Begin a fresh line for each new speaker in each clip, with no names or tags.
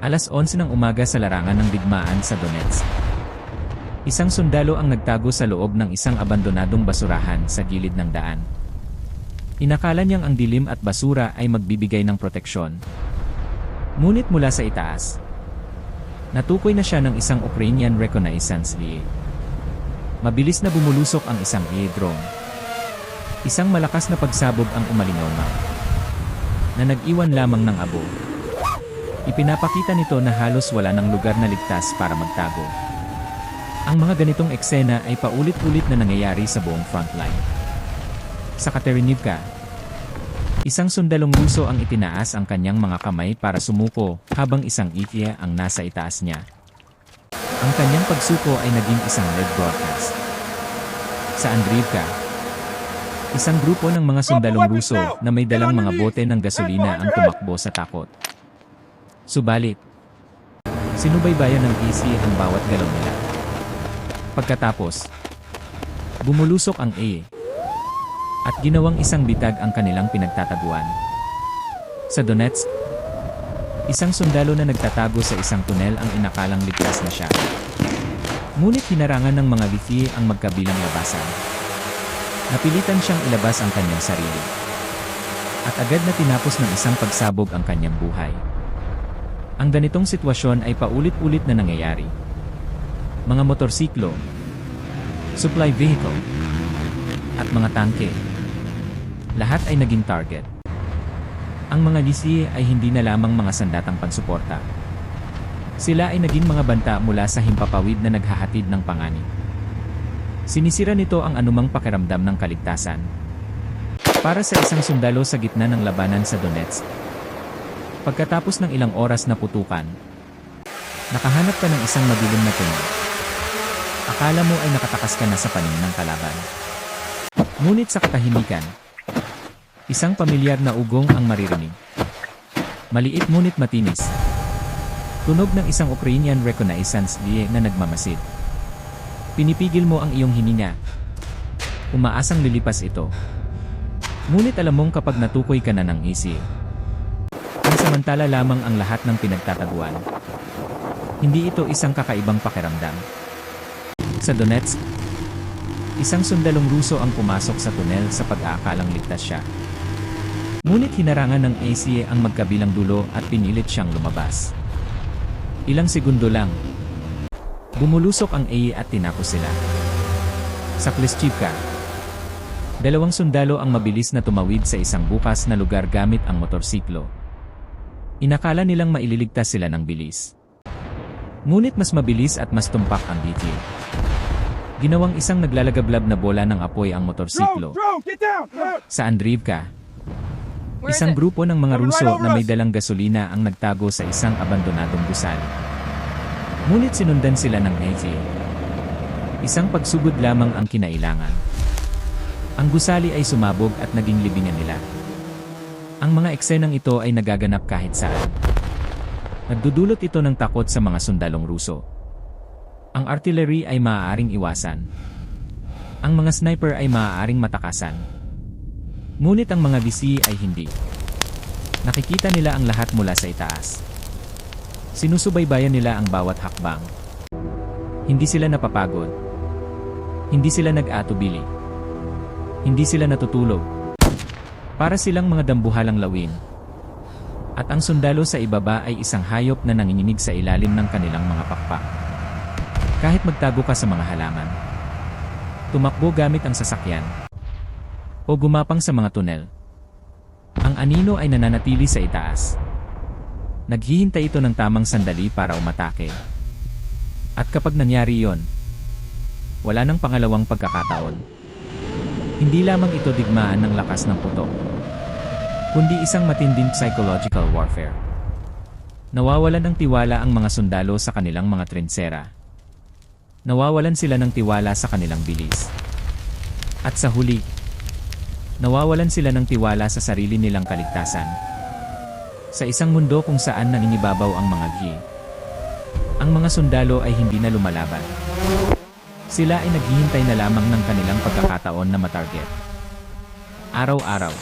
Alas 11 ng umaga sa larangan ng digmaan sa Donetsk. Isang sundalo ang nagtago sa loob ng isang abandonadong basurahan sa gilid ng daan. Inakala niyang ang dilim at basura ay magbibigay ng proteksyon. Ngunit mula sa itaas, natukoy na siya ng isang Ukrainian reconnaissance liye. Mabilis na bumulusok ang isang EA drone. Isang malakas na pagsabog ang umalingaw na nag-iwan lamang ng abo. Ipinapakita nito na halos wala ng lugar na ligtas para magtago. Ang mga ganitong eksena ay paulit-ulit na nangyayari sa buong frontline. Sa Katerinivka, isang sundalong Ruso ang itinaas ang kanyang mga kamay para sumuko habang isang Ikea ang nasa itaas niya. Ang kanyang pagsuko ay naging isang lead broadcast. Sa Andriivka, isang grupo ng mga sundalong Ruso na may dalang mga bote ng gasolina ang tumakbo sa takot. Subalit, sinubaybayan ng AC ang bawat galaw nila. Pagkatapos, bumulusok ang A at ginawang isang bitag ang kanilang pinagtataguan. Sa Donetsk, isang sundalo na nagtatago sa isang tunel ang inakalang ligtas na siya. Ngunit hinarangan ng mga Lithi ang magkabilang labasan. Napilitan siyang ilabas ang kanyang sarili. At agad na tinapos ng isang pagsabog ang kanyang buhay. Ang ganitong sitwasyon ay paulit-ulit na nangyayari. Mga motorsiklo, supply vehicle, at mga tangke. Lahat ay naging target. Ang mga lisi ay hindi na lamang mga sandatang pansuporta. Sila ay naging mga banta mula sa himpapawid na naghahatid ng panganib. Sinisira nito ang anumang pakiramdam ng kaligtasan. Para sa isang sundalo sa gitna ng labanan sa Donetsk, Pagkatapos ng ilang oras na putukan, nakahanap ka ng isang madilim na tunnel. Akala mo ay nakatakas ka na sa panin ng kalaban. Ngunit sa katahimikan, isang pamilyar na ugong ang maririnig. Maliit ngunit matinis. Tunog ng isang Ukrainian reconnaissance liye na nagmamasid. Pinipigil mo ang iyong hininga. Umaasang lilipas ito. Ngunit alam mong kapag natukoy ka na ng isi, Pansamantala lamang ang lahat ng pinagtataguan. Hindi ito isang kakaibang pakiramdam. Sa Donetsk, isang sundalong Ruso ang pumasok sa tunel sa pag-aakalang ligtas siya. Ngunit hinarangan ng ACA ang magkabilang dulo at pinilit siyang lumabas. Ilang segundo lang. Bumulusok ang A at tinapos sila. Sa Klishchivka, dalawang sundalo ang mabilis na tumawid sa isang bukas na lugar gamit ang motorsiklo. Inakala nilang maililigtas sila ng bilis. Ngunit mas mabilis at mas tumpak ang DT. Ginawang isang naglalagablab na bola ng apoy ang motorsiklo. Sa Andriivka, isang grupo ng mga Ruso na may dalang gasolina ang nagtago sa isang abandonadong gusali. Ngunit sinundan sila ng AJ. Isang pagsugod lamang ang kinailangan. Ang gusali ay sumabog at naging libingan nila. Ang mga eksenang ito ay nagaganap kahit saan. Nagdudulot ito ng takot sa mga sundalong Ruso. Ang artillery ay maaaring iwasan. Ang mga sniper ay maaaring matakasan. Ngunit ang mga VC ay hindi. Nakikita nila ang lahat mula sa itaas. Sinusubaybayan nila ang bawat hakbang. Hindi sila napapagod. Hindi sila nag-atubili. Hindi sila natutulog. Para silang mga dambuhalang lawin. At ang sundalo sa ibaba ay isang hayop na nanginginig sa ilalim ng kanilang mga pakpak. Kahit magtago ka sa mga halaman. Tumakbo gamit ang sasakyan. O gumapang sa mga tunel. Ang anino ay nananatili sa itaas. Naghihintay ito ng tamang sandali para umatake. At kapag nangyari yon, wala nang pangalawang pagkakataon. Hindi lamang ito digmaan ng lakas ng putok, kundi isang matinding psychological warfare. Nawawalan ng tiwala ang mga sundalo sa kanilang mga trinsera. Nawawalan sila ng tiwala sa kanilang bilis. At sa huli, nawawalan sila ng tiwala sa sarili nilang kaligtasan. Sa isang mundo kung saan nangingibabaw ang mga gi, ang mga sundalo ay hindi na lumalaban. Sila ay naghihintay na lamang ng kanilang pagkakataon na matarget. Araw-araw.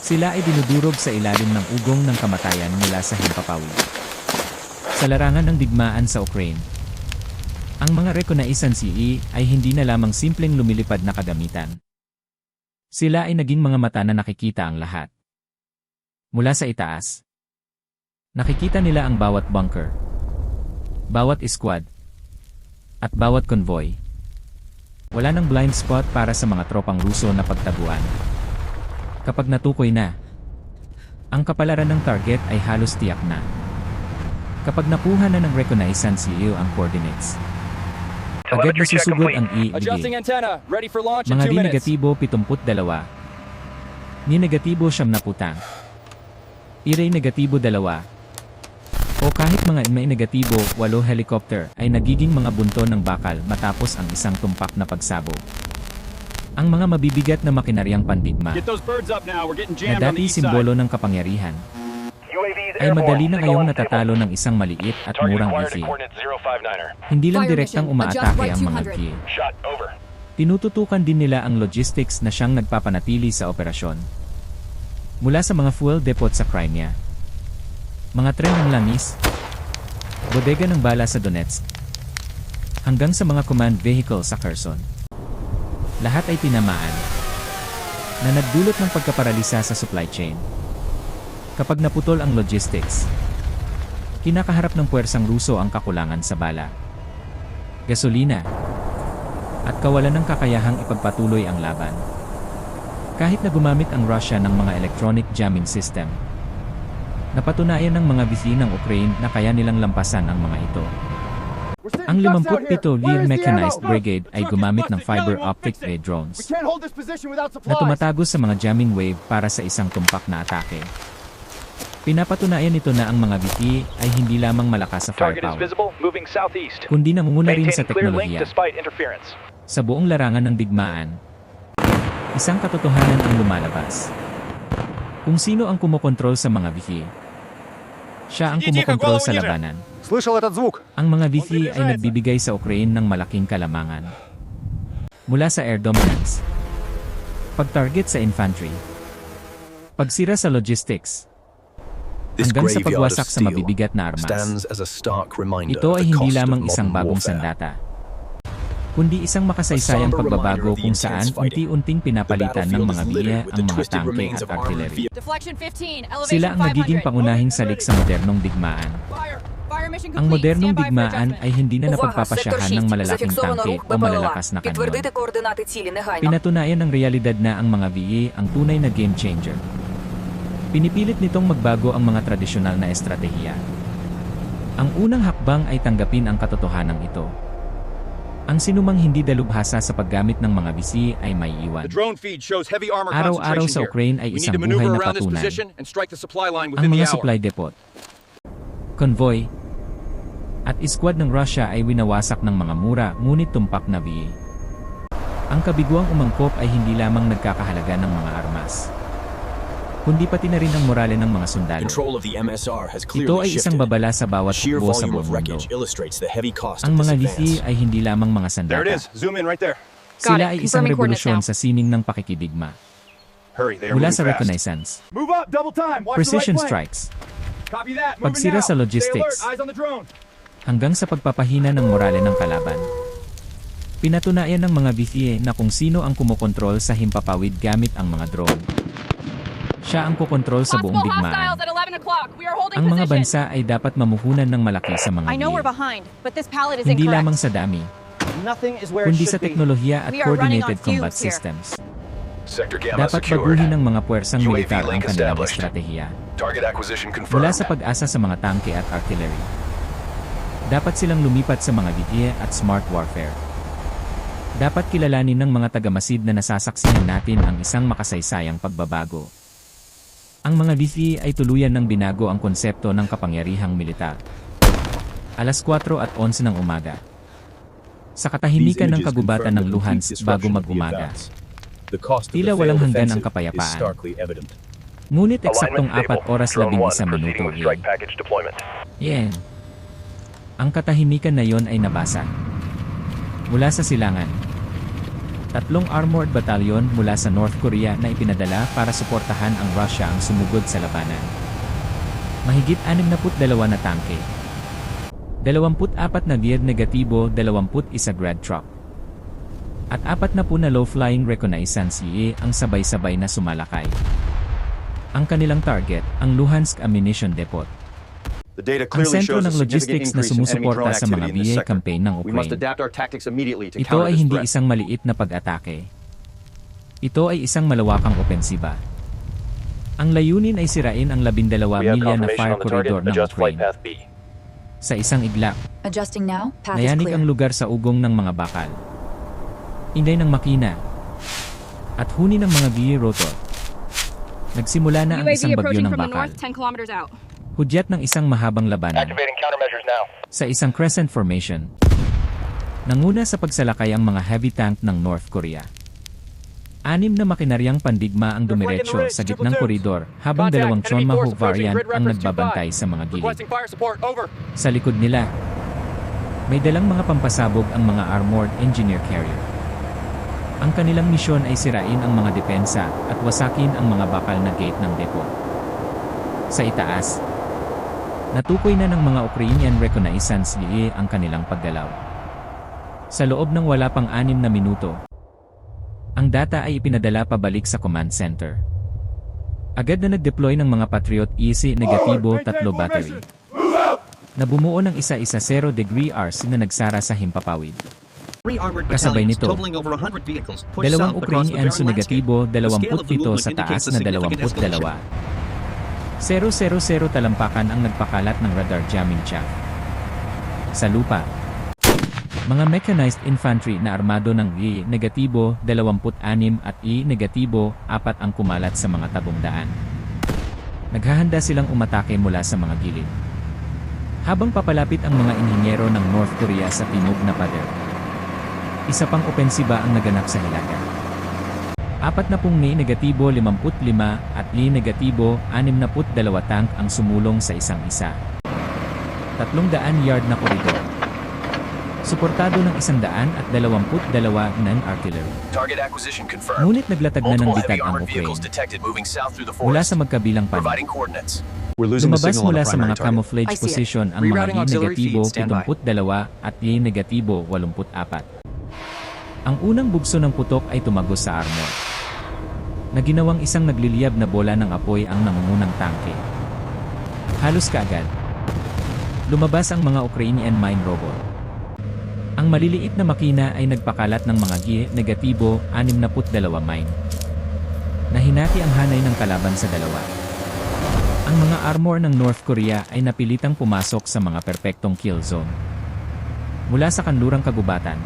Sila ay dinudurog sa ilalim ng ugong ng kamatayan mula sa himpapawid. Sa larangan ng digmaan sa Ukraine, ang mga reconnaissance CE ay hindi na lamang simpleng lumilipad na kagamitan. Sila ay naging mga mata na nakikita ang lahat. Mula sa itaas, nakikita nila ang bawat bunker, bawat squad, at bawat convoy. Wala nang blind spot para sa mga tropang Ruso na pagtaguan. Kapag natukoy na, ang kapalaran ng target ay halos tiyak na. Kapag nakuha na ng reconnaissance CEO ang coordinates, agad ang.
Ready for launch in
Mga di negatibo 72, ni negatibo siyam na putang, iray negatibo dalawa, o kahit mga may negatibo 8 helicopter ay nagiging mga bunto ng bakal matapos ang isang tumpak na pagsabog. Ang mga mabibigat na makinaryang pandigma na dati simbolo ng kapangyarihan ay madali na ngayong natatalo ng isang maliit at murang
059er.
Hindi lang direktang umaatake ang mga
200.
Kiev.
Shot over.
Tinututukan din nila ang logistics na siyang nagpapanatili sa operasyon. Mula sa mga fuel depot sa Crimea, mga tren ng langis, bodega ng bala sa Donetsk, hanggang sa mga command vehicle sa Kherson. Lahat ay tinamaan na nagdulot ng pagkaparalisa sa supply chain. Kapag naputol ang logistics, kinakaharap ng puwersang Ruso ang kakulangan sa bala, gasolina, at kawalan ng kakayahang ipagpatuloy ang laban. Kahit na gumamit ang Russia ng mga electronic jamming system, napatunayan ng mga bisi ng Ukraine na kaya nilang lampasan ang mga ito. Ang 57 Lear Mechanized Brigade ay gumamit ng fiber optic ray drones na tumatago sa mga jamming wave para sa isang tumpak na atake. Pinapatunayan nito na ang mga biti ay hindi lamang malakas sa firepower, kundi nangunguna rin sa teknolohiya. Sa buong larangan ng digmaan, isang katotohanan ang lumalabas. Kung sino ang kumokontrol sa mga vihi, siya ang kumokontrol sa labanan.
Слышал этот звук?
Ang mga vihi ay nagbibigay sa Ukraine ng malaking kalamangan. Mula sa air dominance, pag-target sa infantry, pagsira sa logistics,
This
hanggang sa
graveyard of
pagwasak sa
steel
mabibigat na armas.
stands as a stark reminder
Ito
of
ay
the
hindi
cost of
lamang isang
modern
bagong
warfare.
sandata, kundi isang makasaysayang pagbabago kung saan unti-unting pinapalitan ng mga biya ang mga
tanke
at artillery. Sila ang nagiging pangunahing salik sa modernong digmaan. Ang modernong digmaan ay hindi na napagpapasyahan ng malalaking
tanke
o malalakas na kanyon. Pinatunayan ng realidad na ang mga VA ang tunay na game changer. Pinipilit nitong magbago ang mga tradisyonal na estratehiya. Ang unang hakbang ay tanggapin ang katotohanan ito ang sinumang hindi dalubhasa sa paggamit ng mga bisi ay may iwan. Araw-araw sa. Ukraine ay isang buhay na patunay. Ang mga supply depot, convoy, at squad ng Russia ay winawasak ng mga mura ngunit tumpak na VE. Ang kabiguang umangkop ay hindi lamang nagkakahalaga ng mga armas, kundi pati na rin ang morale ng mga sundalo. Ito ay isang babala sa bawat hukbo sa buong mundo. Ang mga
advance.
ay hindi lamang mga sandata.
right
Sila ay isang revolusyon sa sining ng pakikidigma.
Hurry,
Mula sa reconnaissance,
Move up, double time. Watch
precision
right
strikes,
Copy that. Moving
Pagsira
now.
sa logistics. Hanggang sa pagpapahina ng morale ng kalaban. Pinatunayan ng mga BFA na kung sino ang kumokontrol sa himpapawid gamit ang mga drone. Siya ang kukontrol sa buong digmaan.
hostiles at 11 o'clock. We are holding
Ang mga bansa ay dapat mamuhunan ng malaki sa mga
is
Hindi lamang sa dami, kundi sa teknolohiya at coordinated combat systems. Dapat baguhin ng mga puwersang militar ang kanilang estratehiya. Mula sa pag-asa sa mga tangke at artillery. Dapat silang lumipat sa mga BTA at smart warfare. Dapat kilalanin ng mga tagamasid na nasasaksihan natin ang isang makasaysayang pagbabago. Ang mga BTA ay tuluyan ng binago ang konsepto ng kapangyarihang militar. Alas 4 at 11 ng umaga. Sa katahimikan ng kagubatan ng Luhansk bago mag-umaga. Tila walang hanggan ang kapayapaan. Ngunit eksaktong
Alignment stable.
4 oras
Drone
11
one proceeding
minuto.
deployment.
Yan. Ang katahimikan na yon ay nabasa. Mula sa silangan. Tatlong armored batalyon mula sa North Korea na ipinadala para suportahan ang Russia ang sumugod sa labanan. Mahigit 62 na tangke. 24 na gear negatibo 21 grad truck. At apat na po na low-flying reconnaissance EA ang sabay-sabay na sumalakay. Ang kanilang target, ang Luhansk Ammunition Depot.
The data
Ang
clearly
sentro
shows a
ng logistics
significant
na
increase in enemy
sumusuporta
drone
sa mga
sector.
campaign ng
We must
Ukraine.
adapt our tactics immediately to
Ito ay hindi isang maliit na pag-atake. Ito ay isang malawakang opensiba. Ang layunin ay sirain ang 12
We have
milya na fire corridor ng Ukraine. Sa isang iglap,
now.
Nayanig ang lugar sa ugong ng mga bakal. Inday ng makina. At huni ng mga VA rotor. Nagsimula na ang isang bagyo ng bakal.
North, 10 kilometers out.
Hudyat ng isang mahabang labanan sa isang crescent formation. Nanguna sa pagsalakay ang mga heavy tank ng North Korea. Anim na makinaryang pandigma ang dumiretso sa gitnang koridor habang dalawang Chonmaho variant ang nagbabantay sa mga gilid. Sa likod nila, may dalang mga pampasabog ang mga armored engineer carrier. Ang kanilang misyon ay sirain ang mga depensa at wasakin ang mga bakal na gate ng depot. Sa itaas, natukoy na ng mga Ukrainian reconnaissance liye ang kanilang paggalaw. Sa loob ng wala pang anim na minuto, ang data ay ipinadala pabalik sa command center. Agad na nag-deploy ng mga Patriot EC negatibo tatlo battery na bumuo ng isa-isa 0 degree RC na nagsara sa himpapawid. Kasabay nito,
totaling over 100 vehicles pushed
Dalawang Ukrainian
landscape.
negatibo
The scale of the
27
movement
sa taas na
significant
22. 000 talampakan ang nagpakalat ng radar jamming chaff. Sa lupa, mga mechanized infantry na armado ng E negatibo 26 at E negatibo 4 ang kumalat sa mga tabong daan. Naghahanda silang umatake mula sa mga gilid. Habang papalapit ang mga inhinyero ng North Korea sa timog na pader, isa pang opensiba ang naganap sa Hilaga. Apat na pong Ni negatibo 55 at Li negatibo 62 tank ang sumulong sa isang isa. 300 yard na koridor. Suportado ng 100 at 22 non-artillery.
Target acquisition confirmed.
Ngunit naglatag na ng bitag ang Ukraine mula sa magkabilang panig.
Providing coordinates.
We're losing the
Lumabas mula sa mga camouflage position ang mga Li negatibo
feed, stand by.
72 at Li negatibo 84. Ang unang bugso ng putok ay tumagos sa armor. Na ginawang isang nagliliyab na bola ng apoy ang nangungunang tangke. Halos kaagad. Lumabas ang mga Ukrainian mine robot. Ang maliliit na makina ay nagpakalat ng mga GIE negatibo 62 mine. Nahinati ang hanay ng kalaban sa dalawa. Ang mga armor ng North Korea ay napilitang pumasok sa mga perpektong kill zone. Mula sa kanlurang kagubatan,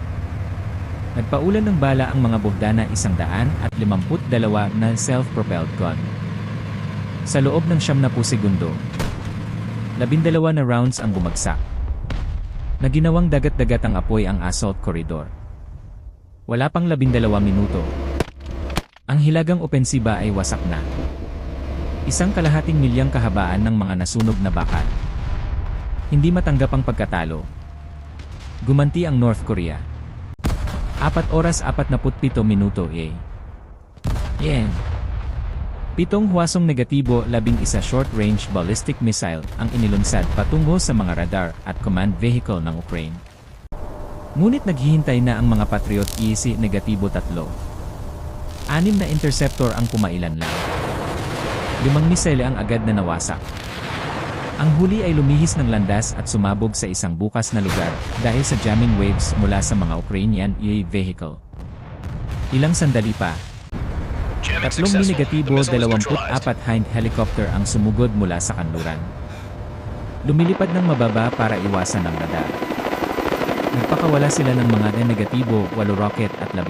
nagpaulan ng bala ang mga buhdana isang daan at 52 na self-propelled gun. Sa loob ng siyam na po segundo, labindalawa na rounds ang bumagsak. Na ginawang dagat-dagat ang apoy ang assault corridor. Wala pang labindalawa minuto. Ang hilagang opensiba ay wasak na. Isang kalahating milyang kahabaan ng mga nasunog na bakal. Hindi matanggap ang pagkatalo. Gumanti ang North Korea. 4 oras 47 minuto eh. Yan. Pitong huwasong negatibo labing isa short-range ballistic missile ang inilunsad patungo sa mga radar at command vehicle ng Ukraine. Ngunit naghihintay na ang mga Patriot EC negatibo tatlo. Anim na interceptor ang kumailan lang. Limang misile ang agad na nawasak. Ang huli ay lumihis ng landas at sumabog sa isang bukas na lugar dahil sa jamming waves mula sa mga Ukrainian EA vehicle. Ilang sandali pa, tatlong minegatibo
missile is neutralized.
24 Hind helicopter ang sumugod mula sa kanluran. Lumilipad ng mababa para iwasan ang radar. Nagpakawala sila ng mga negatibo 8 rocket at 12.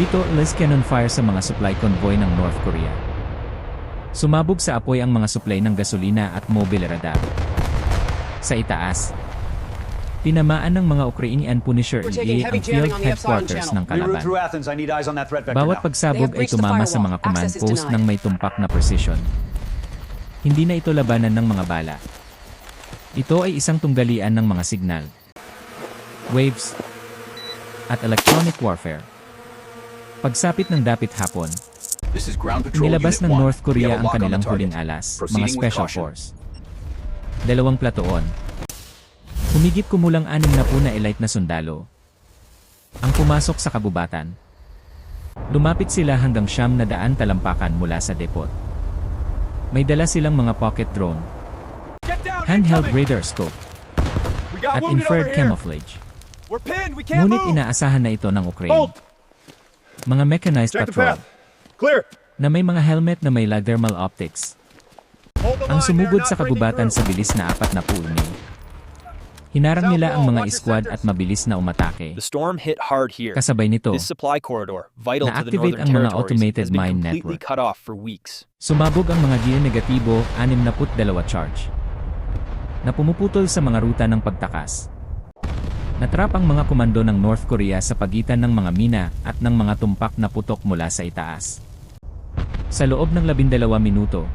Pito less cannon fire sa mga supply convoy ng North Korea. Sumabog sa apoy ang mga supply ng gasolina at mobile radar. Sa itaas, tinamaan ng mga Ukrainian Punisher EA ang field headquarters ng kalaban. Bawat pagsabog ay tumama sa mga command post ng may tumpak na precision. Hindi na ito labanan ng mga bala. Ito ay isang tunggalian ng mga signal, waves, at electronic warfare. Pagsapit ng dapit hapon, Nilabas ng. North Korea ang kanilang huling alas, mga special force. Dalawang platoon. Humigit kumulang anim na po na elite na sundalo. Ang pumasok sa kabubatan. Lumapit sila hanggang siyam na daan talampakan mula sa depot. May dala silang mga pocket drone, handheld radar scope, at infrared camouflage. Ngunit inaasahan na ito ng Ukraine. Mga mechanized patrol.
Clear.
na may mga helmet na may live thermal optics. Ang sumugod sa kagubatan sa bilis na apat na pulmi. Hinarang nila ang mga squad at mabilis na umatake.
The storm hit hard here.
Kasabay nito,
This supply corridor, vital to the
Na-activate
northern
ang mga
territories,
automated
has been
mine
completely
network.
cut off for weeks.
sumabog ang mga gear negatibo 62 charge na pumuputol sa mga ruta ng pagtakas. Natrap ang mga komando ng North Korea sa pagitan ng mga mina at ng mga tumpak na putok mula sa itaas. Sa loob ng labindalawa minuto,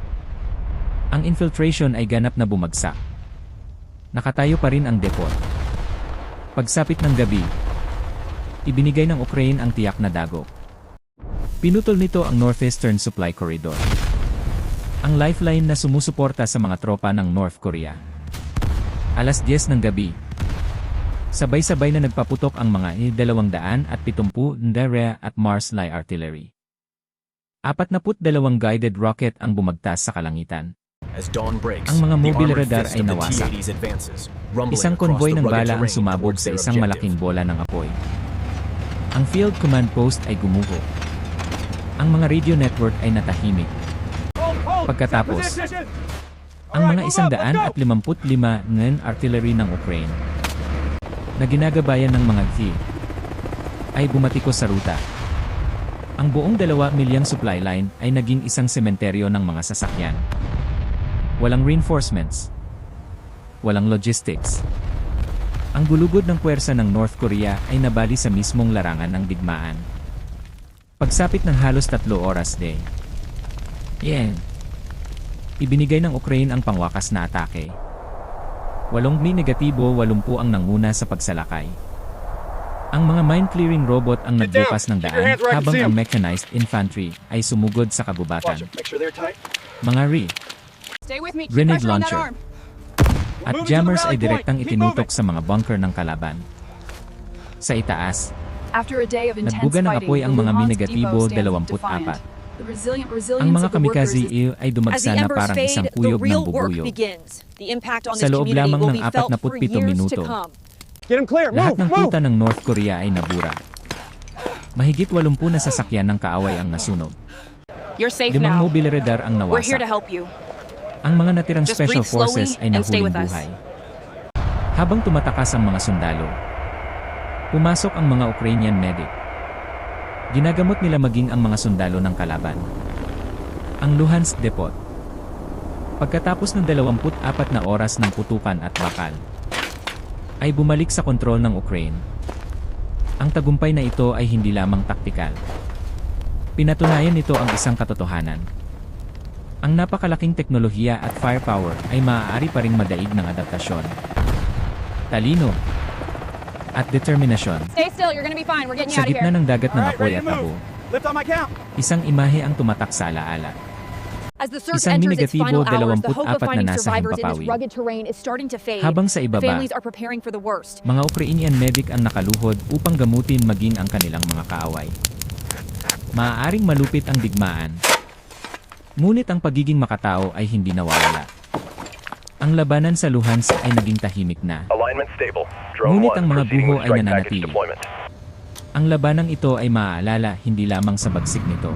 ang infiltration ay ganap na bumagsak. Nakatayo pa rin ang depot. Pagsapit ng gabi, ibinigay ng Ukraine ang tiyak na dagok. Pinutol nito ang Northeastern Supply Corridor. Ang lifeline na sumusuporta sa mga tropa ng North Korea. Alas 10 ng gabi. Sabay-sabay na nagpaputok ang mga I-270 at 70 Ndarea at Mars Light Artillery. 42 guided rocket ang bumagtas sa kalangitan.
As dawn breaks,
Ang mga mobile radar ay nawasak.
T-80s advances, rumbling
Isang konvoy ng bala ang sumabog sa isang malaking bola ng apoy. Ang field command post ay gumuho. Ang mga radio network ay natahimik. Pagkatapos. Ang mga
move
isang
up,
daan
let's
at
go.
55 ng artillery ng Ukraine na ginagabayan ng mga T ay bumatikos sa ruta. Ang buong dalawa milyang supply line ay naging isang sementeryo ng mga sasakyan. Walang reinforcements. Walang logistics. Ang gulugod ng puwersa ng North Korea ay nabali sa mismong larangan ng digmaan. Pagsapit ng halos tatlo oras de. Yan. Ibinigay ng Ukraine ang pangwakas na atake. Walong mi negatibo, walumpu ang nanguna sa pagsalakay. Ang mga mine-clearing robot ang nagbukas ng daan habang ang mechanized infantry ay sumugod sa kabubatan. Mga RE Grenade launcher. at jammers ay direktang itinutok sa mga bunker ng kalaban. Sa itaas,
After a day of intense
Nagbuga ng apoy ang mga minegatibo
depot stands
24.
The resilient
ang
resilience
mga
the workers
kamikaze ay dumagsa
the
na parang isang kuyog ng bubuyog. Sa loob lamang ng
be felt for
47
years
minuto. Lahat ng kuta ng North Korea ay nabura. Mahigit 80 na sasakyan ng kaaway ang nasunog.
You're safe
Limang
now.
mobile radar ang
We're here to
nawasak.
help you.
Ang mga natirang
Just
special forces ay nahuling buhay. Habang tumatakas ang mga sundalo, pumasok ang mga Ukrainian medic. Ginagamot nila maging ang mga sundalo ng kalaban. Ang Luhansk Depot. Pagkatapos ng 24 na oras ng putukan at bakal, ay bumalik sa kontrol ng Ukraine. Ang tagumpay na ito ay hindi lamang taktikal. Pinatunayan nito ang isang katotohanan. Ang napakalaking teknolohiya at firepower ay maaari pa ring madaig ng adaptasyon. Talino at determinasyon.
Stay still. You're gonna be fine. We're getting
Sa
you out of
gitna
here.
ng dagat ng
All right,
apoy at.
Lift on my count.
isang imahe ang tumatak sa alaala.
As the search
Isang
enters its
minegatibo,
final hours, the hope of
24
finding
na nasa
survivors in this
himpapawi.
rugged terrain is starting to fade.
Habang sa ibaba,
families are preparing for the worst.
mga Ukrainian medic ang nakaluhod upang gamutin maging ang kanilang mga kaaway. Maaaring malupit ang digmaan. Ngunit ang pagiging makatao ay hindi nawawala. Ang labanan sa Luhansk ay naging tahimik na. Ngunit
1
ang mga
with
ay nananatili. Ang labanang ito ay maaalala hindi lamang sa bagsik nito,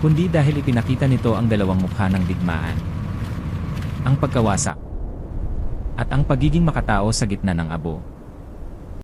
kundi dahil ipinakita nito ang dalawang mukha ng digmaan. Ang pagkawasak at ang pagiging makatao sa gitna ng abo.